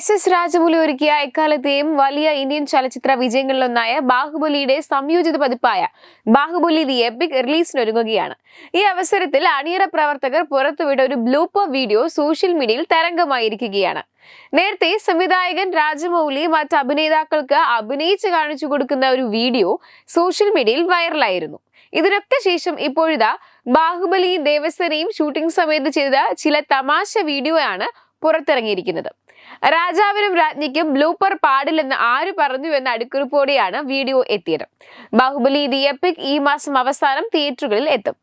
S S Rajamouli ഒരുക്കിയ എക്കാലത്തെയും വലിയ ഇന്ത്യൻ ചലച്ചിത്ര വിജയങ്ങളിലൊന്നായ ബാഹുബലിയുടെ സംയോജിത പതിപ്പായ ബാഹുബലി ദി എപ്പിക് റിലീസിനൊരുങ്ങുകയാണ്. ഈ അവസരത്തിൽ അണിയറ പ്രവർത്തകർ പുറത്തുവിട്ട ഒരു ബ്ലൂപ്പർ വീഡിയോ സോഷ്യൽ മീഡിയയിൽ തരംഗമായിരിക്കുകയാണ്. നേരത്തെ സംവിധായകൻ രാജമൗലി മറ്റ് അഭിനേതാക്കൾക്ക് അഭിനയിച്ച് കാണിച്ചു കൊടുക്കുന്ന ഒരു വീഡിയോ സോഷ്യൽ മീഡിയയിൽ വൈറലായിരുന്നു. ഇതിനൊക്കെ ശേഷം ഇപ്പോഴിതാ ബാഹുബലിയും ദേവസ്ഥനയും ഷൂട്ടിംഗ് സമയത്ത് ചെയ്ത ചില തമാശ വീഡിയോയാണ് പുറത്തിറങ്ങിയിരിക്കുന്നത്. രാജാവിനും രാജ്ഞിക്കും ബ്ലൂപ്പർ പാടില്ലെന്ന് ആര് പറഞ്ഞു എന്ന അടുക്കുറിപ്പോടെയാണ് വീഡിയോ എത്തിയത്. ബാഹുബലി ദി എപ്പിക് ഈ മാസം അവസാനം തിയേറ്ററുകളിൽ എത്തും.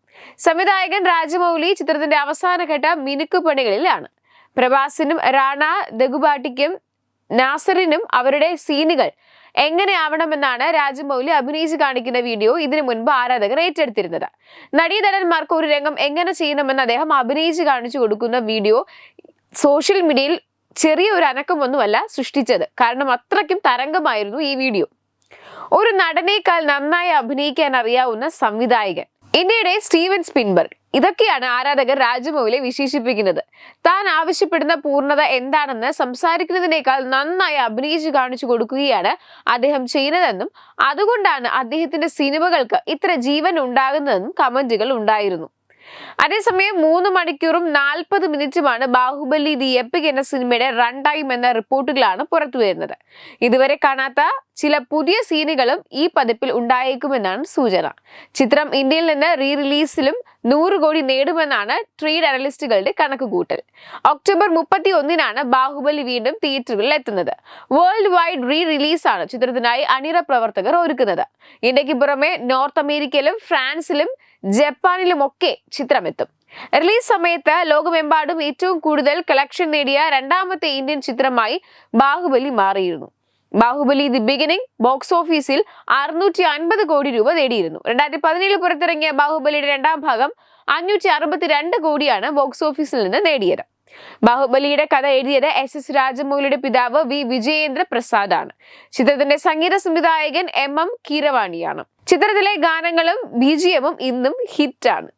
സംവിധായകൻ രാജമൗലി ചിത്രത്തിന്റെ അവസാനഘട്ട മിനുക്കുപണികളിലാണ് പ്രഭാസിനും റാണ ദഗുബാട്ടിക്കും നാസറിനും അവരുടെ സീനുകൾ എങ്ങനെയാവണമെന്നാണ് രാജമൗലി അഭിനയിച്ച് കാണിക്കുന്ന വീഡിയോ ഇതിനു മുൻപ് ആരാധകർ ഏറ്റെടുത്തിരുന്നത്. നടീനടന്മാർക്ക് ഒരു രംഗം എങ്ങനെ ചെയ്യണമെന്ന് അദ്ദേഹം അഭിനയിച്ച് കാണിച്ചു കൊടുക്കുന്ന വീഡിയോ സോഷ്യൽ മീഡിയയിൽ ചെറിയ ഒരു അനക്കമൊന്നുമല്ല സൃഷ്ടിച്ചത്. കാരണം അത്രയ്ക്കും തരംഗമായിരുന്നു ഈ വീഡിയോ. ഒരു നടനേക്കാൾ നന്നായി അഭിനയിക്കാൻ അറിയാവുന്ന സംവിധായകൻ. ഇന്ത്യയുടെ സ്റ്റീവൻ സ്പിൻബർഗ്. ഇതൊക്കെയാണ് ആരാധകർ രാജമൗലിയെ വിശേഷിപ്പിക്കുന്നത്. താൻ ആവശ്യപ്പെടുന്ന പൂർണത എന്താണെന്ന് സംസാരിക്കുന്നതിനേക്കാൾ നന്നായി അഭിനയിച്ച് കാണിച്ചു കൊടുക്കുകയാണ് അദ്ദേഹം ചെയ്യുന്നതെന്നും അതുകൊണ്ടാണ് അദ്ദേഹത്തിന്റെ സിനിമകൾക്ക് ഇത്ര ജീവൻ ഉണ്ടാകുന്നതെന്നും കമന്റുകൾ ഉണ്ടായിരുന്നു. അതേസമയം മൂന്ന് മണിക്കൂറും നാൽപ്പത് മിനിറ്റുമാണ് ബാഹുബലി ദി എപ്പിക് എന്ന സിനിമയുടെ റൺ ടൈം എന്ന റിപ്പോർട്ടുകളാണ് പുറത്തു വരുന്നത്. ഇതുവരെ കാണാത്ത ചില പുതിയ സീനുകളും ഈ പതിപ്പിൽ ഉണ്ടായേക്കുമെന്നാണ് സൂചന. ചിത്രം ഇന്ത്യയിൽ നിന്ന് റീ റിലീസിലും നൂറ് കോടി നേടുമെന്നാണ് ട്രേഡ് അനലിസ്റ്റുകളുടെ കണക്കുകൂട്ടൽ. ഒക്ടോബർ മുപ്പത്തി ഒന്നിനാണ് ബാഹുബലി വീണ്ടും തിയേറ്ററുകളിൽ എത്തുന്നത്. വേൾഡ് വൈഡ് റീ റിലീസാണ് ചിത്രത്തിനായി അണിയറ പ്രവർത്തകർ ഒരുക്കുന്നത്. ഇന്ത്യയ്ക്ക് പുറമെ നോർത്ത് അമേരിക്കയിലും ഫ്രാൻസിലും ജപ്പാനിലുമൊക്കെ ചിത്രമെത്തും. റിലീസ് സമയത്ത് ലോകമെമ്പാടും ഏറ്റവും കൂടുതൽ കളക്ഷൻ നേടിയ രണ്ടാമത്തെ ഇന്ത്യൻ ചിത്രമായി ബാഹുബലി മാറിയിരുന്നു. ബാഹുബലി ദി ബിഗിനിങ് ബോക്സ് ഓഫീസിൽ അറുന്നൂറ്റി അൻപത് കോടി രൂപ നേടിയിരുന്നു. രണ്ടായിരത്തി പതിനേഴിൽ പുറത്തിറങ്ങിയ ബാഹുബലിയുടെ രണ്ടാം ഭാഗം അഞ്ഞൂറ്റി അറുപത്തിരണ്ട് കോടിയാണ് ബോക്സ് ഓഫീസിൽ നിന്ന് നേടിയത്. ബാഹുബലിയുടെ കഥ എഴുതിയത് എസ് എസ് രാജമൗലിയുടെ പിതാവ് വി വിജയേന്ദ്ര പ്രസാദാണ്. ചിത്രത്തിന്റെ സംഗീത സംവിധായകൻ എം എം കീരവാണിയാണ്. ചിത്രത്തിലെ ഗാനങ്ങളും ബി ജി എമ്മും ഇന്നും ഹിറ്റാണ്.